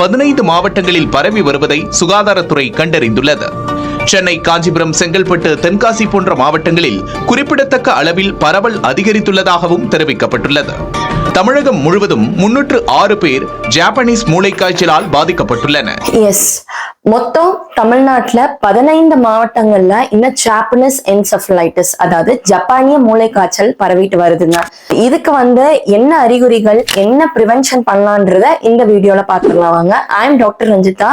பதினைந்து மாவட்டங்களில் பரவி வருவதை சுகாதாரத்துறை கண்டறிந்துள்ளது. சென்னை காஞ்சிபுரம் செங்கல்பட்டு தென்காசி போன்ற மாவட்டங்களில் குறிப்பிடத்தக்க அளவில் பரவல் அதிகரித்துள்ளதாகவும் தெரிவிக்கப்பட்டுள்ளது. தமிழகம் முழுவதும் முன்னூற்று ஆறு பேர் ஜாப்பனீஸ் மூளைக்காய்ச்சலால் பாதிக்கப்பட்டுள்ளனர். மொத்தம் தமிழ்நாட்டுல பதினைந்து மாவட்டங்கள்ல இந்த ஜாப்பனீஸ் என்செஃபலைட்டிஸ் அதாவது ஜப்பானிய மூளைக்காய்ச்சல் பரவிட்டு வருதுங்க. இதுக்கு வந்து என்ன அறிகுறிகள் என்ன ப்ரிவென்ஷன் பண்ணலான்றத இந்த வீடியோல பாத்துக்கலாம் வாங்க. I am doctor Ranjitha.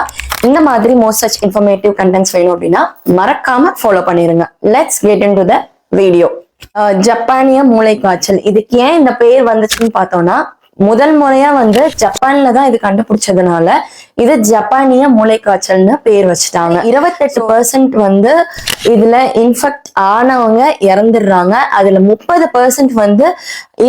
இந்த மாதிரி மோஸ்ட் சச் இன்ஃபர்மேட்டிவ் கண்டென்ட்ஸ் வேணும் அப்படின்னா மறக்காம ஃபாலோ பண்ணிருங்க. Let's get into the video ஜப்பானிய மூளைக்காய்ச்சல் இதுக்கு ஏன் இந்த பேர் வந்துச்சுன்னு பார்த்தோம்னா முதல் முறையா வந்து ஜப்பான்ல தான் இது கண்டுபிடிச்சதுனால இது ஜப்பானிய மூளைக்காய்ச்சல்னு பேர் வச்சுட்டாங்க. இருபத்தெட்டு பர்சன்ட் வந்து இதுல இன்ஃபெக்ட் ஆனவங்க இறந்துடுறாங்க. அதுல முப்பது பர்சன்ட் வந்து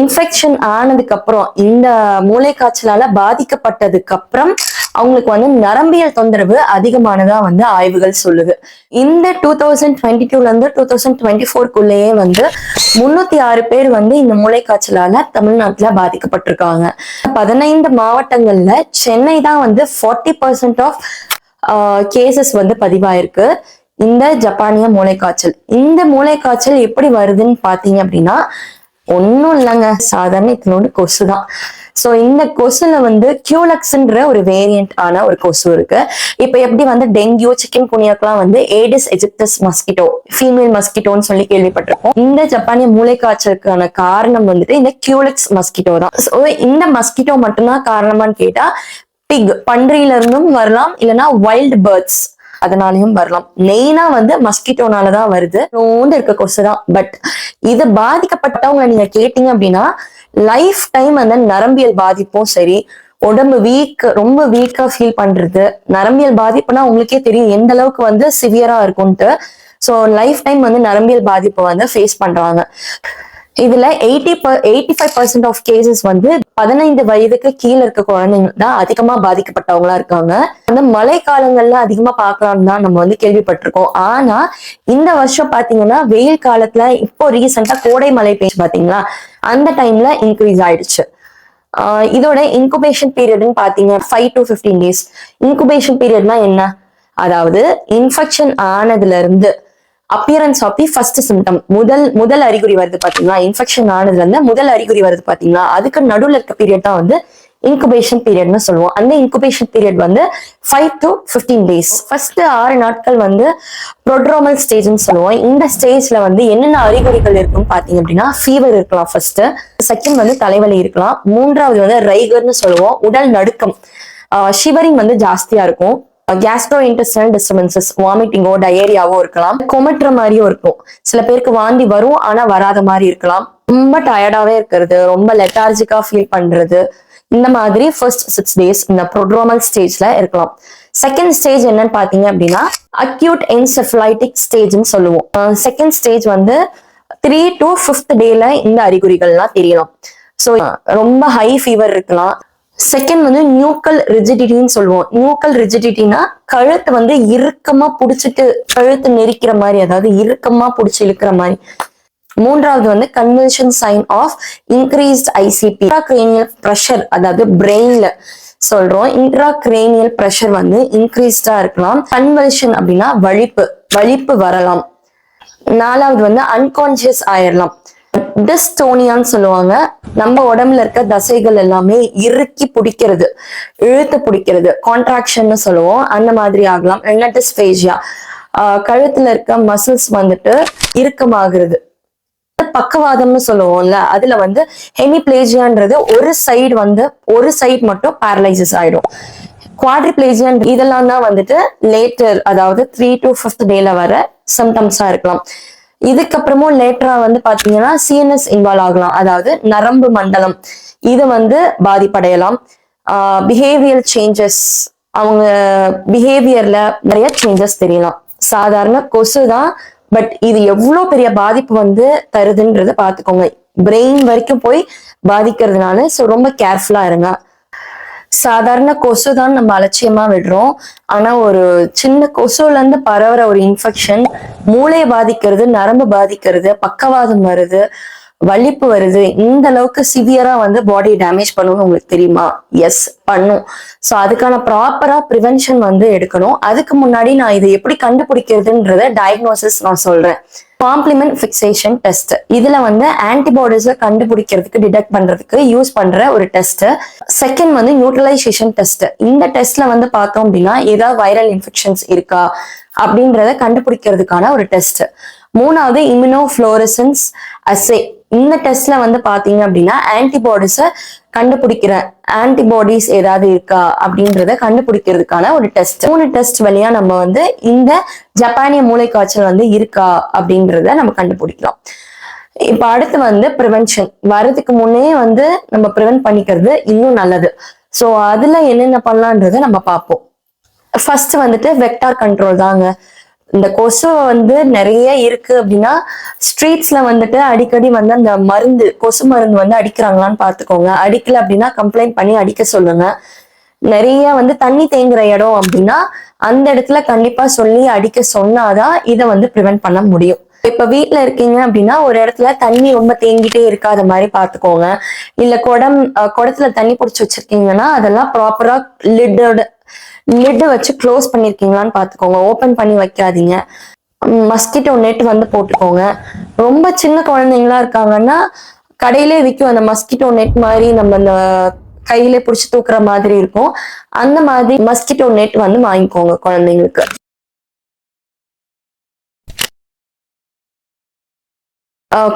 இன்ஃபெக்ஷன் ஆனதுக்கு அப்புறம் இந்த மூளைக்காய்ச்சலால பாதிக்கப்பட்டதுக்கு அப்புறம் அவங்களுக்கு வந்து நரம்பியல் தொந்தரவு அதிகமானதா வந்து ஆய்வுகள் சொல்லுது. இந்த டூ தௌசண்ட் டுவெண்ட்டி டூல இருந்து டூ தௌசண்ட் டுவெண்ட்டி ஃபோர்க்குள்ளேயே வந்து முன்னூத்தி ஆறு பேர் வந்து இந்த மூளைக்காய்ச்சலால தமிழ்நாட்டுல பாதிக்கப்பட்டிருக்காங்க. பதினைந்து மாவட்டங்கள்ல சென்னை தான் வந்து ஃபார்ட்டி பர்சன்ட் ஆஃப் கேசஸ் வந்து பதிவாயிருக்கு. இந்த ஜப்பானிய மூளைக்காய்ச்சல். இந்த மூளைக்காய்ச்சல் எப்படி வருதுன்னு பாத்தீங்க அப்படின்னா ஒன்றும் இல்லைங்க. சாதாரண இத்தனோடு கொசு தான். ஸோ இந்த கொசுல வந்து கியூலக்ஸ்ன்ற ஒரு வேரியன்ட் ஆன ஒரு கொசு இருக்கு. இப்போ எப்படி வந்து டெங்கு சிக்கன் குனியாக்கெல்லாம் வந்து ஏடிஸ் எஜிப்டஸ் மஸ்கிட்டோ ஃபீமேல் மஸ்கிட்டோன்னு சொல்லி கேள்விப்பட்டிருக்கோம். இந்த ஜப்பானிய மூளைக்காய்ச்சலுக்கான காரணம் வந்துட்டு இந்த கியூலக்ஸ் மஸ்கிட்டோ தான். ஸோ இந்த மஸ்கிட்டோ மட்டும்தான் காரணமான்னு கேட்டா பிக் பன்றியில இருந்தும் வரலாம் இல்லைன்னா வைல்டு பேர்ட்ஸ் அதனாலயும் வரலாம். மெயினா வந்து மஸ்கிட்டோனால தான் வருது. நோண்டு இருக்க கொசு தான். பட் இது பாதிக்கப்பட்டவங்க நீங்க கேட்டீங்க அப்படின்னா லைஃப் டைம் அந்த நரம்பியல் பாதிப்பும் சரி உடம்பு வீக் ரொம்ப வீக்கா ஃபீல் பண்றது நரம்பியல் பாதிப்புனா உங்களுக்கே தெரியும் எந்த அளவுக்கு வந்து சிவியரா இருக்கும்ட்டு ஸோ லைஃப் டைம் வந்து நரம்பியல் பாதிப்பை வந்து ஃபேஸ் பண்றாங்க. இதுல eighty eighty five percent of cases வந்து பதினைந்து வயதுக்கு கீழே இருக்க குழந்தைங்க தான் அதிகமா பாதிக்கப்பட்டவங்களா இருக்காங்க. அந்த மழை காலங்கள்ல அதிகமா பார்க்கலாம்னு தான் நம்ம வந்து கேள்விப்பட்டிருக்கோம். ஆனா இந்த வருஷம் பாத்தீங்கன்னா வெயில் காலத்துல இப்போ ரீசெண்டா கோடை மழை பெய்ஞ்சு பாத்தீங்களா? அந்த டைம்ல இன்க்ரீஸ் ஆயிடுச்சு. ஆஹ் இதோட இன்குபேஷன் பீரியட்னு பாத்தீங்க five to fifteen days incubation பீரியட்னா என்ன? அதாவது இன்ஃபெக்ஷன் ஆனதுல இருந்து appearance of the first symptom முதல் முதல் அறிகுறி வருது பாத்தீங்களா? இன்ஃபெக்ஷன் ஆனதுல இருந்து முதல் அறிகுறி வருது பாத்தீங்களா? அதுக்கு நடுவில் இருக்க பீரியட் தான் வந்து இன்குபேஷன் பீரியட்னு சொல்லுவோம். அந்த இன்குபேஷன் பீரியட் வந்து five to fifteen days first ஆறு நாட்கள் வந்து ப்ரோட்ரோமல் ஸ்டேஜ்னு சொல்லுவோம். இந்த ஸ்டேஜ்ல வந்து என்னென்ன அறிகுறிகள் இருக்குன்னு பாத்தீங்க அப்படின்னா ஃபீவர் இருக்கலாம் ஃபர்ஸ்ட் செகண்ட் வந்து தலைவலி இருக்கலாம். மூன்றாவது வந்து ரைகர்னு சொல்லுவோம். உடல் நடுக்கம். ஷிவரிங் வந்து ஜாஸ்தியா இருக்கும். கேஸ்ட்ரோ இன்டெஸ்டல் டிஸ்டர்பன்சஸ் வாமிட்டிங்கோ டயேரியாவோ இருக்கலாம். கொமட்டுற மாதிரியும் இருக்கும். சில பேருக்கு வாந்தி வரும் ஆனா வராத மாதிரி இருக்கலாம். ரொம்ப டயர்டாவே இருக்கிறது ரொம்ப லெட்டார்ஜிக்கா ஃபீல் பண்றது. இந்த மாதிரி ஃபர்ஸ்ட் சிக்ஸ் டேஸ் இந்த ப்ரோட்ரோமல் ஸ்டேஜ்ல இருக்கலாம். செகண்ட் ஸ்டேஜ் என்னன்னு பாத்தீங்க அப்படின்னா அக்யூட் என்செஃபலைட்டிக் ஸ்டேஜ்னு சொல்லுவோம். செகண்ட் ஸ்டேஜ் வந்து த்ரீ டு ஃபிஃப்த் டேல இந்த அறிகுறிகள்லாம் தெரியலாம் ஸோ ரொம்ப ஹை ஃபீவர் இருக்கலாம். செகண்ட் வந்து நியூக்கல் ரிஜிடிட்டின்னு சொல்லுவோம். நியூக்கல் ரிஜிடிட்டினா கழுத்து வந்து இறுக்கமா புடிச்சிட்டு கழுத்து நெரிக்கிற மாதிரி அதாவது இறுக்கமா புடிச்சு இழுக்கிற மாதிரி. மூன்றாவது வந்து convention sign of increased ICP intracranial pressure அதாவது பிரெயின்ல சொல்றோம். இன்ட்ராக்ரேனியல் ப்ரெஷர் வந்து இன்க்ரீஸ்டா இருக்கலாம். கன்வென்ஷன் அப்படின்னா வலிப்பு வலிப்பு வரலாம். நாலாவது வந்து அன்கான்சியஸ் ஆயிடலாம் டிஸ்டோனியான்னு சொல்லுவாங்க. நம்ம உடம்புல இருக்க தசைகள் எல்லாமே இறுக்கி பிடிக்கிறது இழுத்து பிடிக்கிறது கான்ட்ராக்ஷன் சொல்லுவோம். அந்த மாதிரி ஆகலாம். இல்லைன்னா டிஸ்பேஜியா கழுத்துல இருக்க மசில்ஸ் வந்துட்டு இறுக்கமாகிறது. பக்கவாதம்னு சொல்லுவோம்ல அதுல வந்து ஹெமிப்ளேஜியான்றது ஒரு சைடு வந்து ஒரு சைடு மட்டும் பேரலைசிஸ் ஆயிடும். குவாட்ரிப்ளேஜியன் இதெல்லாம் தான் வந்துட்டு லேட்டர் அதாவது த்ரீ டு ஃபிஃப்த் டேல வர சிம்டம்ஸா இருக்கலாம். இதுக்கப்புறமும் லேட்டரா வந்து பாத்தீங்கன்னா சிஎன்எஸ் இன்வால்வ் ஆகலாம். அதாவது நரம்பு மண்டலம். இது வந்து பாதிப்படையலாம். பிஹேவியர் சேஞ்சஸ் அவங்க பிஹேவியர்ல நிறைய சேஞ்சஸ் தெரியலாம். சாதாரண கொசு தான் பட் இது எவ்வளோ பெரிய பாதிப்பு வந்து தருதுன்றத பார்த்துக்கோங்க. பிரெயின் வரைக்கும் போய் பாதிக்கிறதுனால ஸோ ரொம்ப கேர்ஃபுல்லா இருங்க. சாதாரண கொசு தான் நம்ம அலட்சியமா விடுறோம். ஆனா ஒரு சின்ன கொசுல இருந்து பரவுற ஒரு இன்ஃபெக்ஷன் மூளையை பாதிக்கிறது நரம்பு பாதிக்கிறது பக்கவாதம் வருது வலிப்பு வருது இந்த அளவுக்கு சிவியரா வந்து பாடி டேமேஜ் பண்ணும்னு உங்களுக்கு தெரியுமா? எஸ் பண்ணும். ஸோ அதுக்கான ப்ராப்பரா ப்ரிவென்ஷன் வந்து எடுக்கணும். அதுக்கு முன்னாடி நான் இதை எப்படி கண்டுபிடிக்கிறதுன்றத டயக்னோசிஸ் நான் சொல்றேன். காம்ப்ளிமெண்ட் ஃபிக்சேஷன் டெஸ்ட் இதுல வந்து ஆன்டிபாடிஸை கண்டுபிடிக்கிறதுக்கு டிடெக்ட் பண்றதுக்கு யூஸ் பண்ற ஒரு டெஸ்ட் செகண்ட் வந்து நியூட்ரலைசேஷன் டெஸ்ட் இந்த டெஸ்ட்ல வந்து பார்த்தோம் அப்படின்னா ஏதாவது வைரல் இன்ஃபெக்ஷன்ஸ் இருக்கா அப்படின்றத கண்டுபிடிக்கிறதுக்கான ஒரு டெஸ்ட் மூணாவது இம்யூனோ ஃப்ளோரசன்ஸ் அசே இந்த டெஸ்ட்ல வந்து பாத்தீங்க அப்படின்னா ஆன்டிபாடிஸை கண்டுபிடிக்கிற ஆன்டிபாடிஸ் ஏதாவது இருக்கா அப்படின்றத கண்டுபிடிக்கிறதுக்கான ஒரு டெஸ்ட் மூணு டெஸ்ட் வழியா நம்ம வந்து இந்த ஜப்பானிய மூளைக்காய்ச்சல் வந்து இருக்கா அப்படின்றத நம்ம கண்டுபிடிக்கலாம் இப்ப அடுத்து வந்து ப்ரிவென்ஷன் வரதுக்கு முன்னே வந்து நம்ம ப்ரிவென்ட் பண்ணிக்கிறது இன்னும் நல்லது. ஸோ அதுல என்னென்ன பண்ணலான்றத நம்ம பார்ப்போம். ஃபர்ஸ்ட் வந்துட்டு வெக்டார் கண்ட்ரோல் தாங்க. இந்த கொசு வந்து நிறைய இருக்கு அப்படின்னா ஸ்ட்ரீட்ஸ்ல வந்துட்டு அடிக்கடி வந்து அந்த மருந்து கொசு மருந்து வந்து அடிக்கிறாங்களான்னு பார்த்துக்கோங்க. அடிக்கல அப்படின்னா கம்ப்ளைண்ட் பண்ணி அடிக்க சொல்லுங்க. நிறைய வந்து தண்ணி தேங்குற இடம் அப்படின்னா அந்த இடத்துல கண்டிப்பா சொல்லி அடிக்க சொன்னாதான் இதை வந்து ப்ரிவென்ட் பண்ண முடியும். இப்ப வீட்டுல இருக்கீங்க அப்படின்னா ஒரு இடத்துல தண்ணி ரொம்ப தேங்கிட்டே இருக்காத மாதிரி பாத்துக்கோங்க இல்ல குடம் குடத்துல தண்ணி பிடிச்சி வச்சிருக்கீங்கன்னா அதெல்லாம் ப்ராப்பரா லிட்டோட லிட் வச்சு க்ளோஸ் பண்ணியிருக்கீங்களான்னு பாத்துக்கோங்க. ஓபன் பண்ணி வைக்காதீங்க. மஸ்கிட்டோ நெட் வந்து போட்டுக்கோங்க. ரொம்ப சின்ன குழந்தைங்களா இருக்காங்கன்னா கடையிலே விற்கும் அந்த மஸ்கிட்டோ நெட் மாதிரி நம்ம அந்த கையில பிடிச்சி தூக்குற மாதிரி இருக்கும். அந்த மாதிரி மஸ்கிட்டோ நெட் வந்து வாங்கிக்கோங்க குழந்தைங்களுக்கு.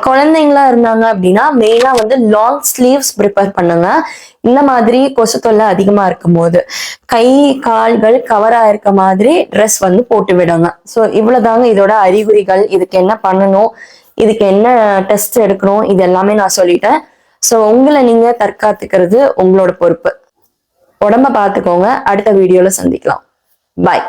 குழந்தைங்களா இருந்தாங்க அப்படின்னா மெயினா வந்து லாங் ஸ்லீவ்ஸ் ப்ரிப்பேர் பண்ணுங்க. இந்த மாதிரி கொசு தொல்லை அதிகமா இருக்கும் போது கை கால்கள் கவரா இருக்க மாதிரி ட்ரெஸ் வந்து போட்டு விடுங்க. ஸோ இவ்வளவுதாங்க இதோட அறிகுறிகள். இதுக்கு என்ன பண்ணணும்? இதுக்கு என்ன டெஸ்ட் எடுக்கணும்? இது எல்லாமே நான் சொல்லிட்டேன். ஸோ உங்களை நீங்க தற்காத்துக்கிறது உங்களோட பொறுப்பு. உடம்ப பார்த்துக்கோங்க. அடுத்த வீடியோல சந்திக்கலாம். பாய்